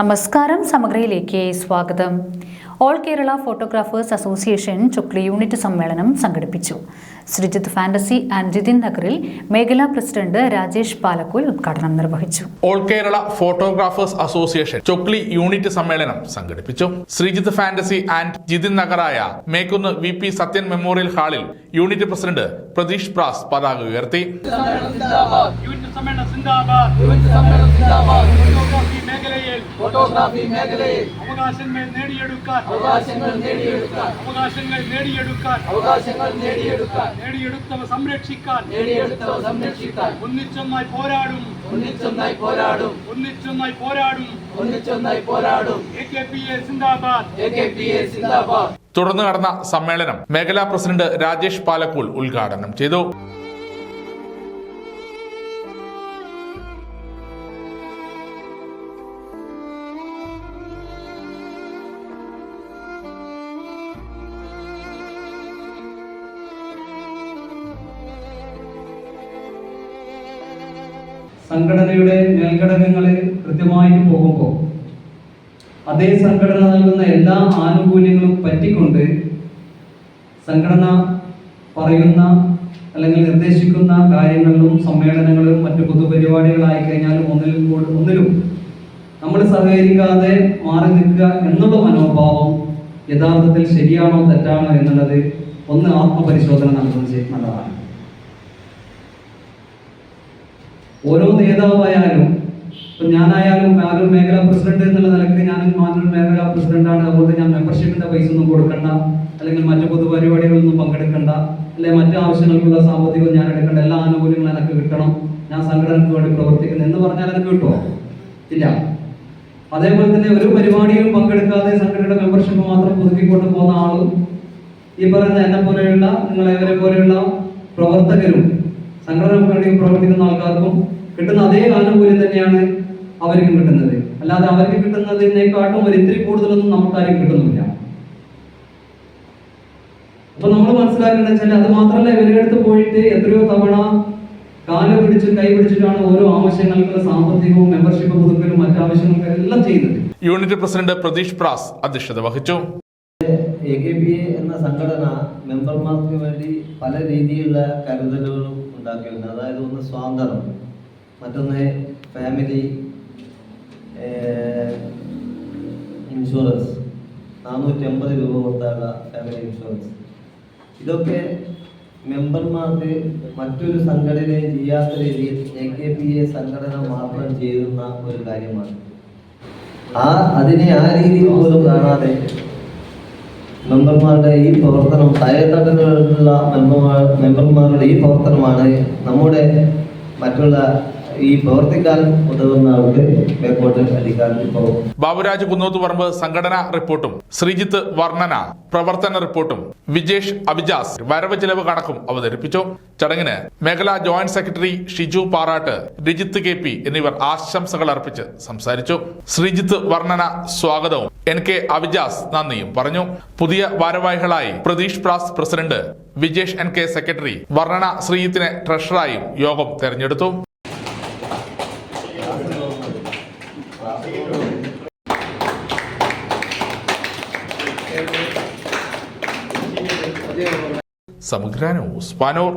നമസ്കാരം സമഗ്രയിലേക്ക് സ്വാഗതം. All Kerala photographers association Chokli unit സമ്മേളനം സംഘടിപ്പിച്ചു. ശ്രീജിത്ത് ഫാന്റസി ആൻഡ് ജിതിൻ നഗറിൽ മേഖലാ പ്രസിഡന്റ് രാജേഷ് പാലക്കുൽ ഉദ്ഘാടനം നിർവഹിച്ചു. All Kerala photographers association Chokli unit സമ്മേളനം സംഘടിപ്പിച്ചു. Sreejith fantasy and Jithin നഗറായ Mekkunnu V P Sathyan memorial ഹാളിൽ യൂണിറ്റ് പ്രസിഡന്റ് പ്രതീഷ് പ്രാസ് പതാക ഉയർത്തി. യൂണിറ്റ് സമ്മേളനം സിന്ദാബാദ്. ഫോട്ടോഗ്രാഫി മേഖലയിൽ അവകാശങ്ങൾ നേടിയെടുക്കാൻ അവകാശങ്ങൾ നേടിയെടുക്കാൻ അവകാശങ്ങൾ നേടിയെടുക്കാൻ അവകാശങ്ങൾ നേടിയെടുക്കാൻ നേടിയെടുത്തവ സംരക്ഷിക്കാൻ നേടിയെടുത്തവ സംരക്ഷിക്കാൻ ഒന്നിച്ചൊന്നായി പോരാടും ഒന്നിച്ചൊന്നായി പോരാടും ഒന്നിച്ചൊന്നായി പോരാടും ഒന്നിച്ചൊന്നായി പോരാടും എ കെ പി എ സിന്ദാബാദ് എ കെ പി എ സിന്ദാബാദ് തുടർന്ന് നടന്ന സമ്മേളനം മേഖലാ പ്രസിഡന്റ് രാജേഷ് പാലക്കൂൽ ഉദ്ഘാടനം ചെയ്തു സംഘടനയുടെ മേൽഘടകങ്ങളിൽ കൃത്യമായിട്ട് പോകുമ്പോൾ അതേ സംഘടന നൽകുന്ന എല്ലാ ആനുകൂല്യങ്ങളും പറ്റിക്കൊണ്ട് സംഘടന പറയുന്ന അല്ലെങ്കിൽ നിർദ്ദേശിക്കുന്ന കാര്യങ്ങളിലും സമ്മേളനങ്ങളിലും മറ്റു പൊതുപരിപാടികളായി കഴിഞ്ഞാലും ഒന്നിലും കൂടെ- ഒന്നിലും നമ്മൾ സഹകരിക്കാതെ മാറി നിൽക്കുക എന്നുള്ള മനോഭാവം യഥാർത്ഥത്തിൽ ശരിയാണോ തെറ്റാണോ എന്നുള്ളത് ഒന്ന് ആത്മപരിശോധന നടത്തുന്നത് നല്ലതാണ്. ഓരോ നേതാവായാലും ഇപ്പൊ ഞാനായാലും മാനൂർ മേഖലാ പ്രസിഡന്റ് എന്നുള്ള നിലയ്ക്ക് ഞാൻ മാനൂർ മേഖലാ പ്രസിഡന്റാണ്. അതുകൊണ്ട് ഞാൻ മെമ്പർഷിപ്പിന്റെ പൈസ ഒന്നും കൊടുക്കണ്ട. അല്ലെങ്കിൽ മറ്റു പൊതുപരിപാടികളൊന്നും പങ്കെടുക്കണ്ട. അല്ലെങ്കിൽ മറ്റു ആവശ്യങ്ങൾക്കുള്ള സാമ്പത്തികം ഞാൻ എടുക്കേണ്ട. എല്ലാ ആനുകൂല്യങ്ങളും എനിക്ക് കിട്ടണം. ഞാൻ സംഘടനയ്ക്ക് വേണ്ടി പ്രവർത്തിക്കുന്നു എന്ന് പറഞ്ഞാൽ എനിക്ക് കിട്ടുമോ ഇല്ല. അതേപോലെ തന്നെ ഒരു പരിപാടിയിലും പങ്കെടുക്കാതെ സംഘടനയുടെ മെമ്പർഷിപ്പ് മാത്രം പുതുക്കിക്കൊണ്ട് പോകുന്ന ആളും ഈ പറയുന്ന എന്നെ പോലെയുള്ള നിങ്ങളെ പോലെയുള്ള പ്രവർത്തകരും സംഘടനയ്ക്ക് വേണ്ടി പ്രവർത്തിക്കുന്ന ആൾക്കാർക്കും കിട്ടുന്ന അതേ ആനുകൂല്യം തന്നെയാണ് അവർക്കും കിട്ടുന്നത്. അല്ലാതെ അവർക്ക് കിട്ടുന്നതിനേക്കാട്ടും ഒരു ഇത്തിരി കൂടുതലൊന്നും നമുക്കാരും കിട്ടുന്നില്ല. അപ്പൊ നമ്മൾ മനസ്സിലാക്കേണ്ടത് വെച്ചാൽ അത് മാത്രമല്ല ഇവരുടെ അടുത്ത് പോയിട്ട് എത്രയോ തവണ കാൽ പിടിച്ച് കൈ പിടിച്ചിട്ടാണ് ഓരോ ആവശ്യങ്ങൾക്ക് സാമ്പത്തികവും മെമ്പർഷിപ്പ് പുതുക്കലും മറ്റാവശ്യങ്ങൾക്കും എല്ലാം ചെയ്യുന്നത്. യൂണിറ്റ് പ്രസിഡന്റ് പ്രതീഷ് പ്രാസ് അധ്യക്ഷത വഹിച്ചു. എ കെ പി എ എന്ന സംഘടന മെമ്പർമാർക്ക് വേണ്ടി പല രീതിയിലുള്ള കരുതലുകളും ഉണ്ടാക്കിയിട്ടുണ്ട് അതായത് ഒന്ന് സ്വാതന്ത്ര്യം മറ്റൊന്ന് ഫാമിലി ഇൻഷുറൻസ് നാനൂറ്റി അമ്പത് രൂപ കൊടുത്തുള്ള ഫാമിലി ഇൻഷുറൻസ് ഇതൊക്കെ മെമ്പർമാർക്ക് മറ്റൊരു സംഘടനയും ചെയ്യാത്ത രീതിയിൽ എ കെ പി എ സംഘടന മാത്രം ചെയ്യുന്ന ഒരു കാര്യമാണ്. ആ അതിനെ ആ രീതിയിൽ പോലും കാണാതെ മെമ്പർമാരുടെ ഈ പ്രവർത്തനം മെമ്പർമാർ മെമ്പർമാരുടെ ഈ പ്രവർത്തനമാണ് നമ്മുടെ മറ്റുള്ള ഈ പറമ്പ് ബാബുരാജ് കുന്നോത്തുപറമ്പ് സംഘടനാ റിപ്പോർട്ടും ശ്രീജിത്ത് വർണന പ്രവർത്തന റിപ്പോർട്ടും വിജേഷ് അഭിജാസ് വരവ് ചെലവ് കണക്കും അവതരിപ്പിച്ചു. ചടങ്ങിന് മേഖലാ joint secretary Shiju Parat Rajith K P എന്നിവർ ആശംസകൾ അർപ്പിച്ച് സംസാരിച്ചു. ശ്രീജിത്ത് വർണന സ്വാഗതവും എൻ കെ അവിജാസ് നന്ദിയും പറഞ്ഞു. പുതിയ ഭാരവാഹികളായി Pratheesh Pras president Vijesh N K secretary Varnana ശ്രീജിത്തിനെ ട്രഷറായും യോഗം തെരഞ്ഞെടുത്തു. സമഗ്ര ന്യൂസ് പാനൂർ